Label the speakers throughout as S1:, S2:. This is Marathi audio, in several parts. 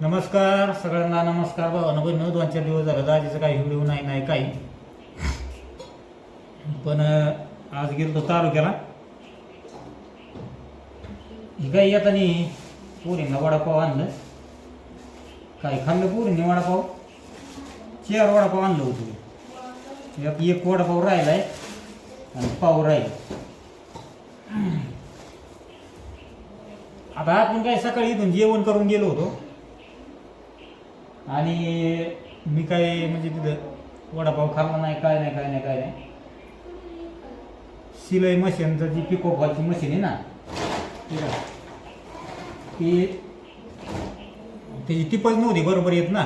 S1: नमस्कार सगळ्यांना नमस्कार भावानं बहिण दोन चार दिवस झालं. दाजीचं काही व्हिडिओ नाही नाही काही. पण आज गेलो होतो तालुक्याला. ही काही येतानी पोरींना वडापाव आणलं. काय खाल्लं पोरींनी वडापाव? चार वडापाव आणलं होतं. यात एक वडापाव राहिलाय आणि पाव राहील. आता आपण काय सकाळी इथून जेवण करून गेलो होतो. आणि मी काय म्हणजे तिथं वडापाव खाल्ला नाही काय नाही काय नाही काय नाही. शिलाई मशीनचं जी पिको फॉलची मशीन आहे ना ठीक आहे ती त्याची टिपच नव्हती बरोबर येत ना.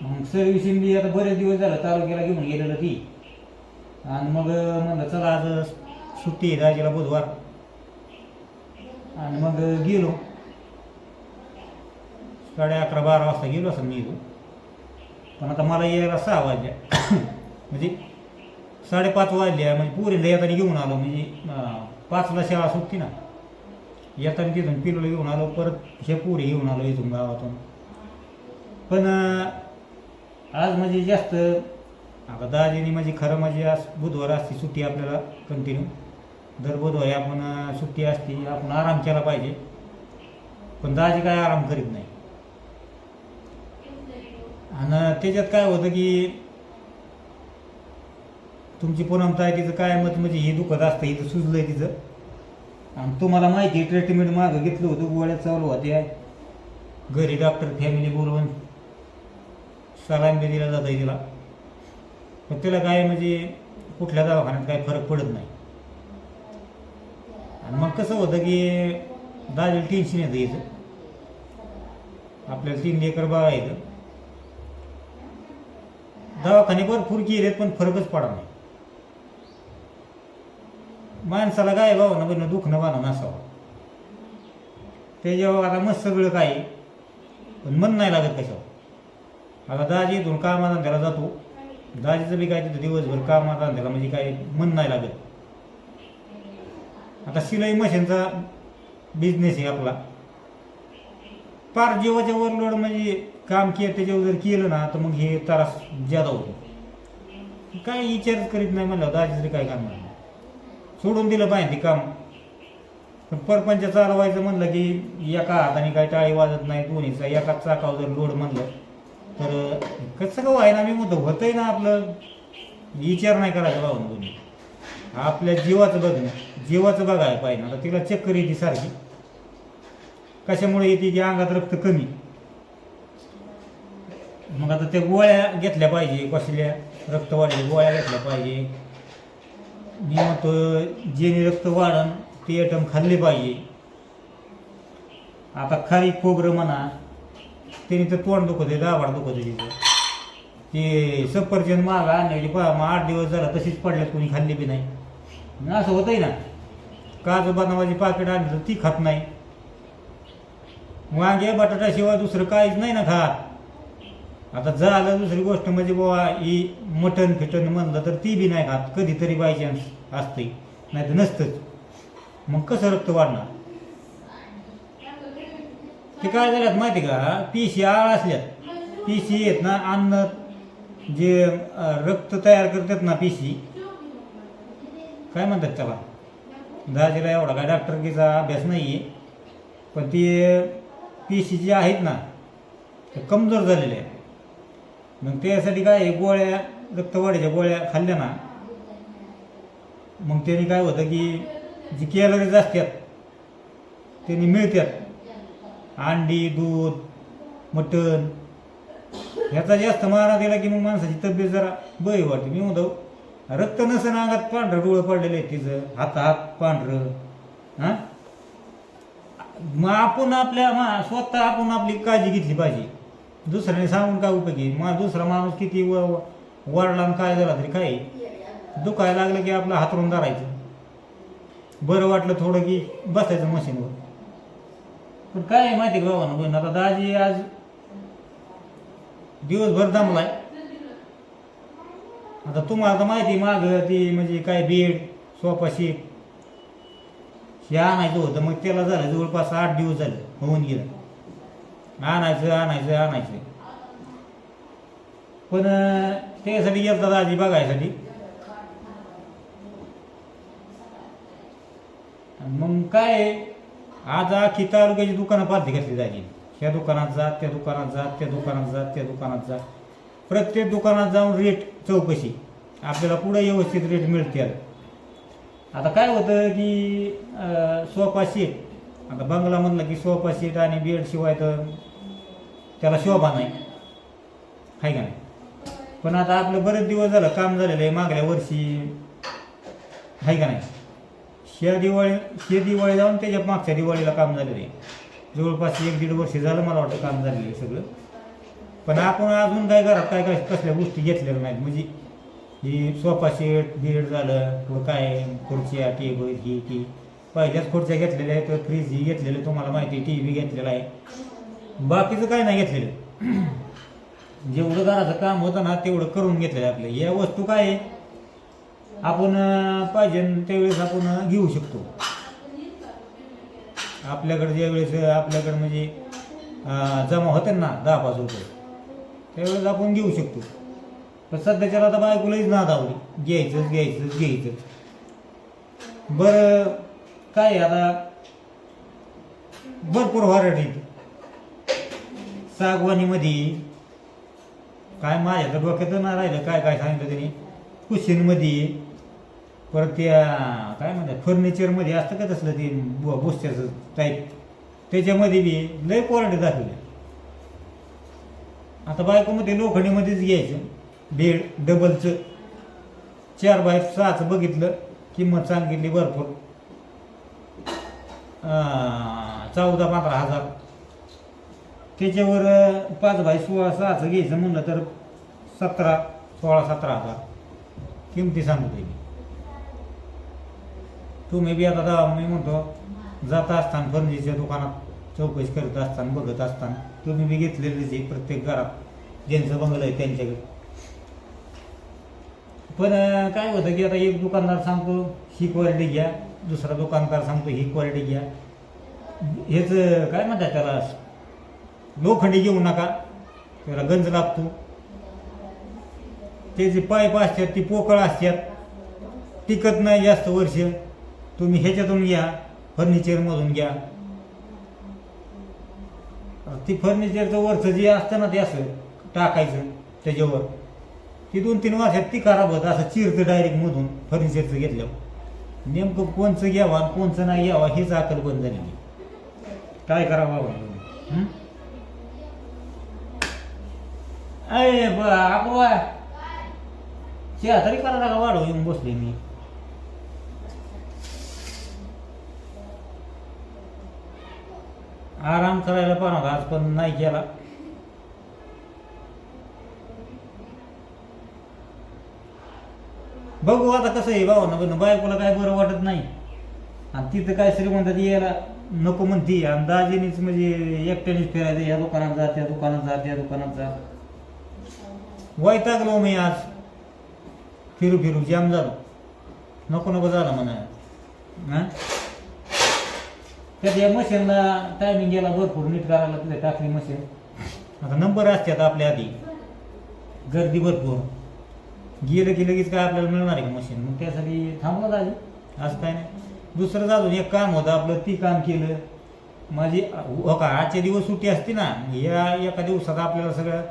S1: मग सर्व्हिसिंग बी आता बरेच दिवस झालं तालुक्याला घेऊन गेलेलं ती. आणि मग म्हणलं चला आज सुट्टी आहे दाजीला बुधवार. आणि मग गेलो. साडे अकरा बारा वाजता गेलो असं मी इथून पण आता मला यायला सहा वाजल्या म्हणजे साडेपाच वाजल्या म्हणजे पुरीला येताना घेऊन आलो. म्हणजे पाचला शाळा सुटती ना. येताना तिथून पिलोला घेऊन आलो. परत हे पुरी घेऊन आलो इथून गावातून. पण आज म्हणजे जास्त आता दाजीनी म्हणजे खरं म्हणजे आज बुधवार असते सुट्टी आपल्याला कंटिन्यू दर बुधवारी आपण सुट्टी असते आपण आराम केला पाहिजे. पण दाजी काय आराम करीत आणि त्याच्यात काय होतं की तुमची पूनमता आहे तिचं काय मत म्हणजे हे दुखत असतं इथं सुजलंय तिचं. आणि तुम्हाला माहिती ट्रीटमेंट मागं घेतलं होतं गोळ्या चालू होत्या. घरी डॉक्टर फॅमिली बोलवून सलाम बी दिला जातं तिला. पण तिला काय म्हणजे कुठल्या दवाखान्यात काय फरक पडत नाही. आणि मग कसं होतं की दाजीला टेन्शन येतं इथं. आपल्याला तीन लेकर बघायचं दवाखाने भरपूर केलेत पण फरकच पडा नाही. माणसाला काय भाऊ ना बरं दुखणं बाणं नसावं. त्याच्यावर आता मस्त सगळं काय पण मन नाही लागत कशावर. आता दाजी इथून कामाधंद्याला जातो. दाजीचं बी काय तिथं दिवसभर कामाधंद्याला म्हणजे काय मन नाही लागत. आता शिलाई मशीनचा बिझनेस आहे आपला. पार जीवाच्या वरलोड म्हणजे काम केलं त्याच्यावर जर केलं ना तर मग हे त्रास ज्यादा होतो. काय विचारच करीत नाही म्हणलं दाजीचं काय काम नाही सोडून दिलं पाहिजे ते काम. पण परपंच चालवायचं म्हणलं की एका हाताने काय टाळी वाजत नाही दोन्हीचा एका चाकावर जर लोड म्हणलं तर कसं का व्हायला मी म्हणतो होतंय ना आपलं. विचार नाही करायचा भाऊन दोन्ही आपल्या जीवाचं बघणं जीवाचं बघायला पाहिजे आता तिला चक्कर येते सारखी. कशामुळे येते की अंगात रक्त कमी? मग आता त्या गोळ्या घेतल्या पाहिजे कसल्या? रक्त वाढले गोळ्या घेतल्या पाहिजे. मी म्हणतो जेणे रक्त वाढन ते आयटम खाल्ले पाहिजे. आता खारी खोबरं म्हणा त्याने तर तोंड दुखत आहे दाबाड दुखत आहे तिथं ते सफरचंद मागा आणण्याची पहा मग आठ दिवस झाला तशीच पडल्यात कोणी खाल्ली बी नाही. असं असं होतंय ना. काजू बदामाची पाकिट आणली तर ती खात नाही. वांगे बटाट्याशिवाय दुसरं काहीच नाही ना खात. आता झालं दुसरी गोष्ट म्हणजे बाबा ही मटन फिटन म्हणलं तर ती बी नाही खात. कधीतरी बाय चान्स असते नाही तर नसतंच. मग कसं रक्त वाढणार? ते काय झाल्यात माहिती का? पिशी आळ असल्यात. पिशी आहेत ना अन्न जे रक्त तयार करतात ना पिशी काय म्हणतात त्याला? दाजीला एवढा काय डॉक्टरकीचा अभ्यास नाही आहे पण ते पिशी जी आहेत ना ते कमजोर झालेले आहेत. मग त्यासाठी काय गोळ्या रक्तवाढीच्या गोळ्या खाल्ल्या ना मग त्याने काय होतं की जी कॅलरीज असतात त्यांनी मिळतात. अंडी दूध मटण. ह्याचा जास्त मारा दिला की मग माणसाची तब्येत जरा बरी वाटते. मी म्हणतो रक्त नसेल अंगात पांढरं डोळं पडलेलं आहे तिचं. हात हात पांढरं. हां? मग आपण आपल्या स्वतः आपण आपली काळजी घेतली पाहिजे. दुसऱ्याने सांगून काय उपयोगी? मग दुसरा माणूस किती व वाढला आणि काय झाला तरी काय? दुखायला लागलं की आपलं हातरून धरायचं. बरं वाटलं थोडं की बसायचं मशीनवर. पण काय आहे माहिती का बाबा बहीण आता दाजी आज दिवसभर दमलाय. आता तुम्हाला तर माहिती माग ती म्हणजे काय बेड सोफा हे आणायचं होतं. मग त्याला झालं जवळपास आठ दिवस झाले होऊन गेलं. आणायचं आणायचं आणायचं. पण त्याच्यासाठी त्यासाठी येतात बघायसाठी. मग काय आज अख्खी तालुक्याची दुकानं पालथी घेतली जायची. ह्या दुकानात जा त्या दुकानात जा त्या दुकानात जा त्या दुकानात जा. प्रत्येक दुकानात जाऊन रेट चौकशी. आपल्याला पुढे व्यवस्थित रेट मिळते आता काय होतं की सोफा सेट आता बंगला म्हणलं की सोफा सीट आणि बेड शिवाय तर त्याला शोभा नाही. आहे का नाही? पण आता आपलं बरेच दिवस झालं काम झालेलं आहे मागल्या वर्षी. आहे का नाही? शे दिवाळी शे दिवाळी जाऊन त्याच्या मागच्या दिवाळीला काम झालेलं आहे. जवळपास एक दीड वर्ष झालं मला वाटतं काम झालेलं आहे सगळं. पण आपण अजून काय घरात काय काय कसल्या गोष्टी घेतलेल्या नाहीत? म्हणजे ही सोफा सेट बेड झालं किंवा काय खुर्च्या टेबल ही ती. पहिल्याच खुर्च्या घेतलेल्या आहेत फ्रीज ही घेतलेलं तुम्हाला माहिती आहे टी व्ही घेतलेला आहे. बाकीचं काय नाही घेतलेलं. जेवढं घराचं काम होतं ना तेवढं करून घेतलेलं आहे आपलं. या वस्तू काय आहे? आपण पाहिजे त्यावेळेस आपण घेऊ शकतो. आपल्याकडे ज्यावेळेस आपल्याकडे म्हणजे जमा होते ना दहा पाच रुपये त्यावेळेस आपण घेऊ शकतो. पण सध्याच्याला आता बायकोलाच ना धावली घ्यायचंच घ्यायचंच घ्यायचंच. बरं काय आता? भरपूर व्हरायटी सागवानीमध्ये काय माझ्या तर डोक्यात नाही राहिलं. काय काय सांगितलं त्यांनी? कुशीनमध्ये परत त्या काय म्हणतात फर्निचरमध्ये असतं का तसलं ते बो- टाईप त्याच्यामध्ये बी लय क्वालिटी दाखवली. आता बायकोमध्ये लोखंडीमध्येच घ्यायचं. बेड डबलचं चार बाय सहाचं बघितलं किंमत सांगितली भरपूर. चौदा पंधरा हजार. त्याच्यावर पाच बाय सोळा सहाचं घ्यायचं म्हणलं तर सतरा सोळा सतरा हजार. किमती सांगू मी तुम्ही बी आता जा मी म्हणतो जात असताना फर्निचरच्या दुकानात चौकशी करत असताना बघत असताना तुम्ही बी घेतलेलीच आहे प्रत्येक घरात. ज्यांचं बंगलं आहे त्यांच्याकडे. पण काय होतं की आता एक दुकानदार सांगतो ही क्वालिटी घ्या. दुसरा दुकानदार सांगतो ही क्वालिटी घ्या. हेच काय म्हणतात त्याला? लोखंडी घेऊ नका. त्याला गंज लागतो. त्याचे पाईप असतात ती पोकळ असतात. टिकत नाही जास्त वर्ष. तुम्ही ह्याच्यातून घ्या फर्निचरमधून घ्या. ती फर्निचरचं वरचं जे असतं ना ते असं टाकायचं त्याच्यावर. ती दोन तीन वर्षात ती खराब होत. असं चिरतं डायरेक्ट मधून फर्निचरचं घेतल्यावर. नेमकं कोणचं घ्यावा आणि कोणचं नाही घ्यावा हेच अकल बंद झालेली काय करावं बाबा? अरे बाबा ब आपवा तरी करा का वाढव येऊन बसले मी. आराम करायला पाहणार आज पण नाही केला. बघू आता कसं आहे भाऊ ना बायकोला काय बरं वाटत नाही. आणि तिथं काय श्रीमंतात यायला नको म्हणती. आणि दाजीनीच म्हणजे एकट्यानेच फिरायचं या दुकानात जा त्या दुकानात जा त्या दुकानात जा. वैतागलो हो मी आज. फिरू फिरू जाम झालो. नको नको झालं म्हणा हा? त्यात या मशीनला टायमिंग गेला भरपूर नीट करायला तुझ्या टाकली मशीन. आता नंबर असतात आपल्या आधी. गर्दी भरपूर. गेलं की लगेच काय आपल्याला मिळणार आहे मशीन मग त्यासाठी थांबलं आली. असं काय नाही. दुसरं अजून एक काम होतं आपलं ती काम केलं. माझी हो का आजचे दिवस सुट्टी असते ना या एका दिवसात आपल्याला सगळं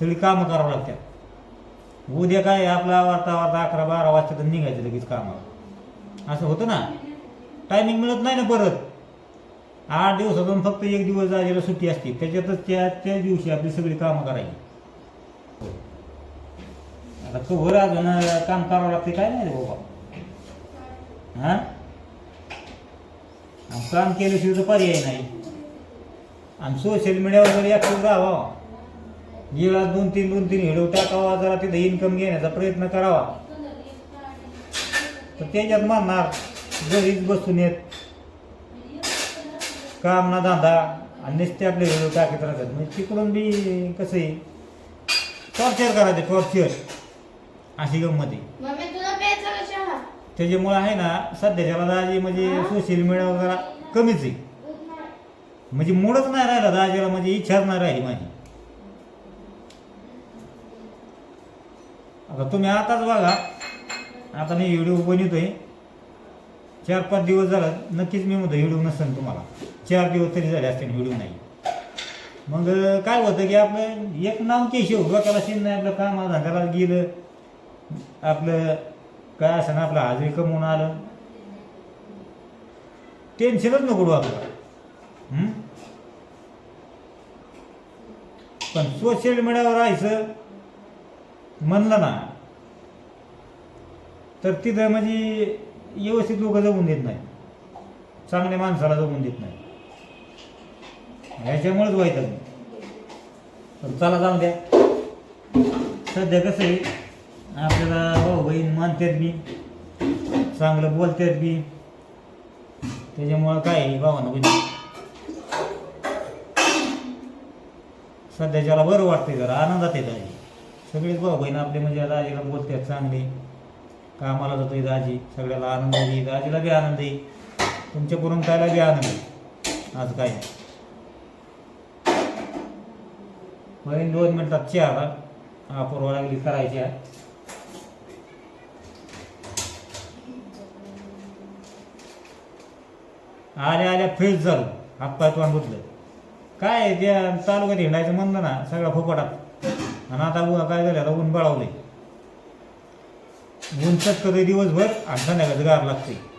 S1: सगळी कामं करावं लागतात. उद्या काय आपला वार्ता वार्ता अकरा बारा वाजता तर निघायचं लगेच कामाला. असं होतं ना. टायमिंग मिळत नाही ना परत. आठ दिवसातून फक्त एक दिवस जायला सुट्टी असते. त्याच्यातच त्या त्याच दिवशी आपली सगळी कामं करायची. आता कवर अजून काम करावं लागते काय नाही रे बाबा? हा? आणि काम केल्याशिवाय तर पर्याय नाही. आणि सोशल मीडियावर जर ॲक्टिव्ह राहावा गेला दोन तीन दोन तीन हिडव टाकावा जरा तिथं इन्कम घेण्याचा प्रयत्न करावा. तर त्याच्यात मारणार घरीच बसून येत. काम ना धंदा आणि नुसते आपले हिडव टाकत राहतात. म्हणजे तिकडून बी कसं आहे? टॉर्चर करायचं टॉर्चर अशी गंमत आहे.
S2: मम्मी तुला प्यायचा का चहा?
S1: त्याच्यामुळे आहे ना सध्याच्याला दाजी म्हणजे सोशल मीडियावर जरा कमीच आहे. म्हणजे मूडच नाही राहिला दाजीला म्हणजे इच्छाच नाही राहिली माझी. आता तुम्ही आताच बघा आता मी व्हिडिओ बनवतोय. चार पाच दिवस झाला नक्कीच मी म्हणतो व्हिडिओ नसेल तुम्हाला. चार दिवस तरी झाले असते व्हिडिओ नाही. मग काय होतं की आपलं एक नाव केशी हो डोक्याला शिन नाही आपलं काम धंद्याला गेलं. आपलं काय असं ना आपलं हाजरी कमवून आलं. टेन्शनच नको आपल्याला. पण सोशल मीडियावर राहायचं म्हणलं ना तर तिथं म्हणजे व्यवस्थित लोक जगून देत नाही चांगल्या माणसाला जगून देत नाही ह्याच्यामुळेच व्हायचं. पण चला जाऊ द्या. सध्या कसं आहे आपल्याला भाऊ बहीण मानतात बी. चांगलं बोलतात बी. त्याच्यामुळं काय आहे भावानं बहिणी सध्याच्याला बरं वाटतंय जरा आनंदात येत आहे. सगळेच भाऊ बहीण आपले म्हणजे दाजीला बोलतात चांगले. कामाला जातो येत दाजी सगळ्याला आनंद येईल आजीला बी आनंद येईल तुमच्या करून खायला बी आनंद आहे? आज काय? नाही बहीण दोन मिनटात चहा अपूर्वा लागली करायची आहे. आल्या आल्या फ्रेश झालो. हातपाय तोंड धुतलं काय आहे, त्या तालुक्यात हिंडायचं म्हणलं ना सगळा फोकटात. आणि आता उ- काय झालं आता ऊन बळावले ऊन चटकतंय दिवसभर आणि संध्याकाळचं गार लागते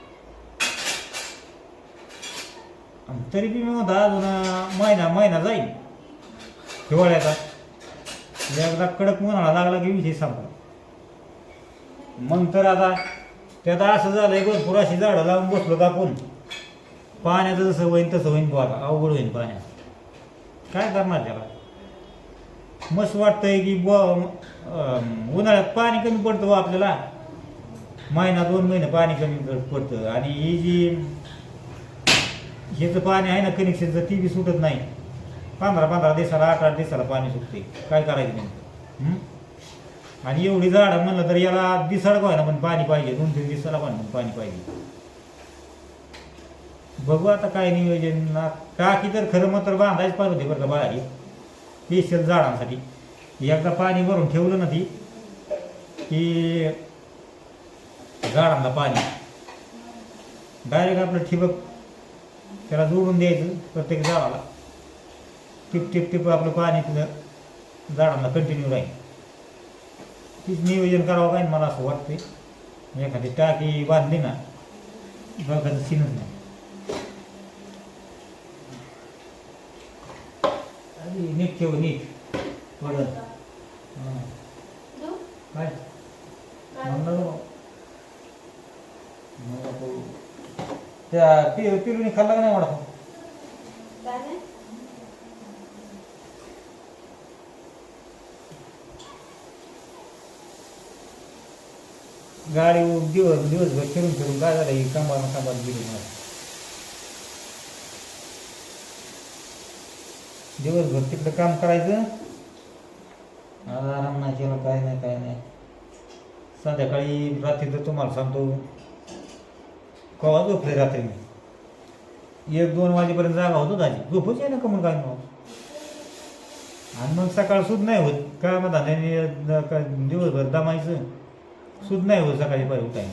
S1: तरी बी मी म्हणता अजून महिना महिना जाईल. हिवाळ्याचा. एकदा कडक उन्हाळा लागला की विषय संपला. मग तर आता त्यात असं झालंय भरपूर अशी झाडं लावून बसलो का आपण पाण्याचं जसं होईन तसं होईन बघा अवघड होईन पाण्याचं. काय करणार त्याला? मस्त वाटतंय की ब उन्हाळ्यात पाणी कमी पडतं बा आपल्याला. महिना दोन महिने पाणी कमी पडतं. आणि ही जी ह्याचं पाणी आहे ना कनेक्शनचं ती बी सुटत नाही. पंधरा पंधरा दिवसाला आठ आठ दिवसाला पाणी सुटते. काय करायचं नेमकं? आणि एवढी झाडं म्हणलं तर याला दिसाड ना पण पाणी पाहिजे. दोन तीन दिवसाला पण पाणी पाहिजे. बघू आता काय नियोजन. ना टाकी तर खरं मात्र बांधायच पाहिजे होती बरं का बाहेर स्पेशल झाडांसाठी. एकदा पाणी भरून ठेवलं ना ती की झाडांना पाणी. डायरेक्ट आपलं ठिबक त्याला जोडून द्यायचं प्रत्येक झाडाला. टिप टिप टिप आपलं पाणी तिथं झाडांना कंटिन्यू राहील. तीच नियोजन करावं काय मला असं वाटतंय. एखादी टाकी बांधली ना बघायचं सीनच नाही अरे नीट ठेव नीट.
S2: देऊ?
S1: काय? तो- त्या पि पिलूनी खाल्ला का नाही
S2: नाही?
S1: गाडी दिवस दिवसभर फिरून फिरून काय झालं? ही कामाला कामाला गेली मला. दिवसभर तिकडं काम करायचं. आराम नाही केला काय नाही काय नाही. संध्याकाळी रात्री तर तुम्हाला सांगतो. केव्हा झोपले रात्री? मी एक दोन वाजेपर्यंत जागा होतो दाजी. झोपच आहे ना कमून काय मग आणि मग सकाळ सुद्धा नाही होत. काय मग धान्याने काय दिवसभर दमायचं. सुद्धा नाही होत सकाळी पाहिजे उठायला.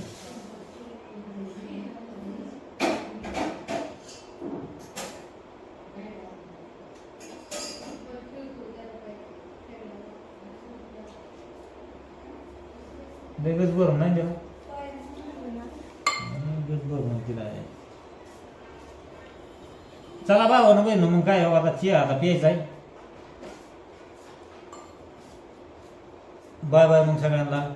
S1: गज भरून नाही दिला वेगळंच भरून दिला आहे चला बाबा ना बहिण मग काय हो, आता चिया आता प्यायचा आहे. बाय बाय मग सगळ्यांना.